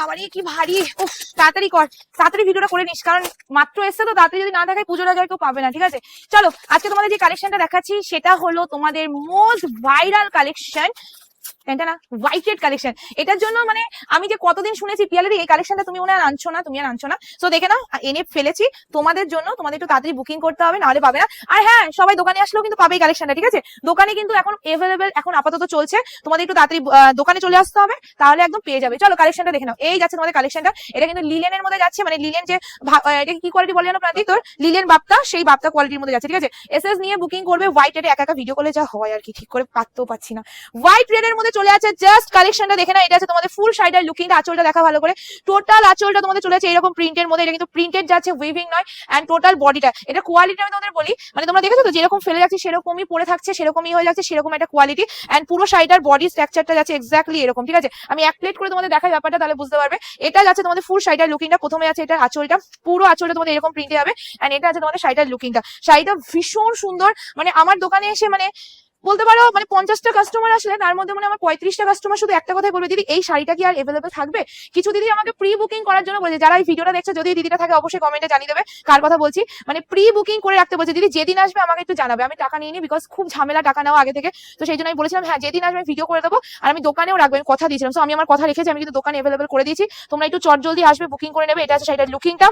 বাবারে কি ভারী। ও তাড়াতাড়ি কর। তাড়াতাড়ি ভিডিওটা করে নিস, কারণ মাত্র এসছে তো, তাড়াতাড়ি যদি না দেখায় পুজোর আগে কেউ পাবে না, ঠিক আছে? চলো, আজকে তোমাদের যে কালেকশনটা দেখাচ্ছি, সেটা হলো তোমাদের মোস্ট ভাইরাল কালেকশন এটা না কালেকশন এটার জন্য মানে আমি যে কতদিন শুনেছি পিয়ালের এই কালেকশনটা তুমি আনছো না, তুমি আর আনছো না। তো দেখে নাও এনে ফেলেছি। তোমাদের জন্য, তোমাদের একটু তাড়াতাড়ি বুকিং করতে হবে, নাহলে পাবে না। আর হ্যাঁ সবাই দোকানে আসলেও কিন্তু পাবে এই কালেকশনটা ঠিক আছে? দোকানে কিন্তু এখন এভেলেবেল এখন আপাতত চলছে। তোমাদের একটু তাড়াতাড়ি দোকানে চলে আসতে হবে, তাহলে একদম পেয়ে যাবে। চলো কালেকশনটা দেখে নাও। এই যাচ্ছে তোমাদের কালেকশনটা এটা কিন্তু লিলেনের মধ্যে যাচ্ছে মানে লিলেন যে এটা কি কোয়ালিটি বলে জানো প্রান্তিক তোর? লিলেন বাপ্তা সেই বাপ্তা কোয়ালিটির মধ্যে যাচ্ছে, ঠিক আছে? এসএস নিয়ে বুকিং করবে হোয়াইট রেডে একা একা ভিডিও করলে যা হয় আর কি, ঠিক করে পাততেও পাচ্ছি না। হোয়াইট রেডের মধ্যে চলে আছে জাস্ট কালেকশনটা দেখে না এটা আছে তোমাদের ফুল সাইডের লুকিংটা আঁচলটা দেখা ভালো করে। টোটাল আঁচলটা তোমাদের চলে আছে এরকম প্রিন্টের মধ্যে, এটা কিন্তু প্রিন্টেড যাচ্ছে উইভিং নয় এন্ড টোটাল বডিটা এটা কোয়ালিটি আমি তোমাদের বলি মানে তোমরা দেখেছ তো, যেরকম ফেলে যাচ্ছে, সেরকমই পড়ে থাকছে, সেরকমই হয়ে যাচ্ছে, সেরকম একটা কোয়ালিটি এন্ড পুরো সাইডার বডি স্ট্রাকচারটা যাচ্ছে এক্স্যাক্টলি এরকম, ঠিক আছে? আমি এক প্লেট করে তোমাদের দেখাই ব্যাপারটা, তাহলে বুঝতে পারবে। এটা যাচ্ছে তোমাদের ফুল সাইডার লুকিংটা প্রথমে আছে এটা আঁচলটা, পুরো আঁচলটা তোমাদের এরকম প্রিন্টে হবে এন্ড এটা আছে তোমাদের শাড়িটার লুকিংটা শাড়িটা ভীষণ সুন্দর মানে আমার দোকানে এসে মানে বলতে পারো মানে পঞ্চাশটা কাস্টমার আসলে তার মধ্যে মানে আমার পঁয়ত্রিশটা কাস্টমার শুধু একটা কথাই বলবে, দিদি, এই শাড়িটা কি আর এভেলেবেল থাকবে? কিছু দিদি আমাকে প্রি বুকিং করার জন্য বলছে, যারা এই ভিডিওটা দেখছে, যদি দিদিটা থাকে, অবশ্যই কমেন্টে জানিয়ে দেবে, কার কথা বলছি? মানে প্রি বুকিং করে রাখতে বলছে, দিদি, যেদিন আসবে আমাকে একটু জানাবে, আমি টাকা নিয়ে নিই বিকজ খুব ঝামেলা টাকা নেওয়া আগে থেকে। তো সেই জন্য আমি বলেছিলাম হ্যাঁ যেদিন আসবে ভিডিও করে দেবো আর আমি দোকানেও রাখব, আমি কথা দিয়েছিলাম। সো আমি আমার কথা রেখেছি, আমি কিন্তু দোকানে এভেলেবেল করে দিয়েছি। তোমরা একটু চট জলদি আসবে বুকিং করে নেবে, এটা আছে শাড়িটার লুকিংটা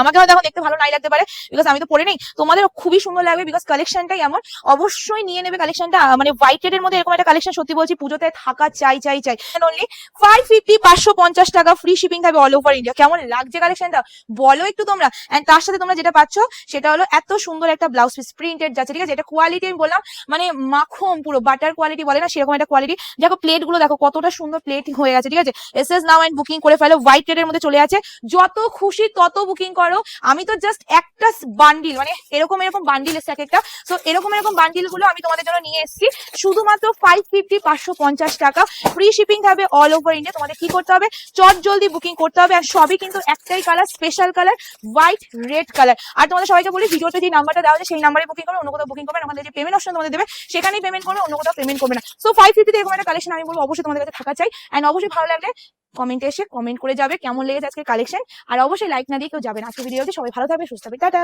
আমাকে হয়তো এখন দেখতে ভালো নাই লাগতে পারে বিকজ আমি তো পরে নেই। তোমাদের খুবই সুন্দর লাগবে বিকজ কালেকশনটাই এমন। অবশ্যই নিয়ে নেবে কালেকশনটা মানে হোয়াইট এর মধ্যে এরকম একটা কালেকশন সত্যি বলছি, পুজোতে থাকা চাই চাই চাই। অনলি ফাইভ ফিফটি পাঁচশো পঞ্চাশ টাকা ফ্রি শিপিং থাকবে অল ওভার ইন্ডিয়া কেমন লাগছে কালেকশনটা বলো একটু তোমরা। এন্ড তার সাথে তোমরা যেটা পাচ্ছ, সেটা হলো এত সুন্দর একটা ব্লাউজ পিস প্রিন্টেড যাচ্ছে, ঠিক আছে? এটা কোয়ালিটি আমি বললাম মানে মাখন পুরো বাটার কোয়ালিটি বলে না, সেরকম একটা কোয়ালিটি দেখো প্লেটগুলো দেখো, কতটা সুন্দর প্লেট হয়ে গেছে, ঠিক আছে? S S now and booking করে ফেলো হোয়াইট রেড এর মধ্যে চলে আছে। যত খুশি তত বুকিং করো, আমি তো জাস্ট একটা বান্ডিল মানে এরকম এরকম বান্ডিল এসছে এক একটা। তো এরকম এরকম বান্ডিলগুলো আমি তোমাদের জন্য নিয়ে এসেছি। শুধুমাত্র ফাইভ ফিফটি পাঁচশো পঞ্চাশ টাকা। ফ্রি শিপিং থাকবে অল ওভার ইন্ডিয়া তোমাদের কি করতে হবে? চট জলদি বুকিং করতে হবে। আর সবই কিন্তু একটাই colour special colour white red colour আর তোমাদের সবাইকে বলি, ভিডিওতে যে নাম্বারটা দেওয়া আছে, সেই নাম্বারে বুকিং করবে অন্য কোথাও বুকিং করবে। আমাদের যে পেমেন্ট অপশন তোমাদের দেবে, সেখানেই পেমেন্ট করবে। অন্য কোথাও পেমেন্ট করবে না। সো ফাইভ ফিফটিতে এরকম একটা কালেকশন আমি বলব, অবশ্যই তোমাদের কাছে থাকা চাই। অ্যান্ড অবশ্যই ভালো লাগলে কমেন্টে এসে কমেন্ট করে যাবে কেমন লেগেছে আজকে কালেকশন আর অবশ্যই লাইক না দিয়ে কেউ যাবে না। আজকে ভিডিওতে সবাই ভালো থাকবে, সুস্থ থাকবে। টাটা!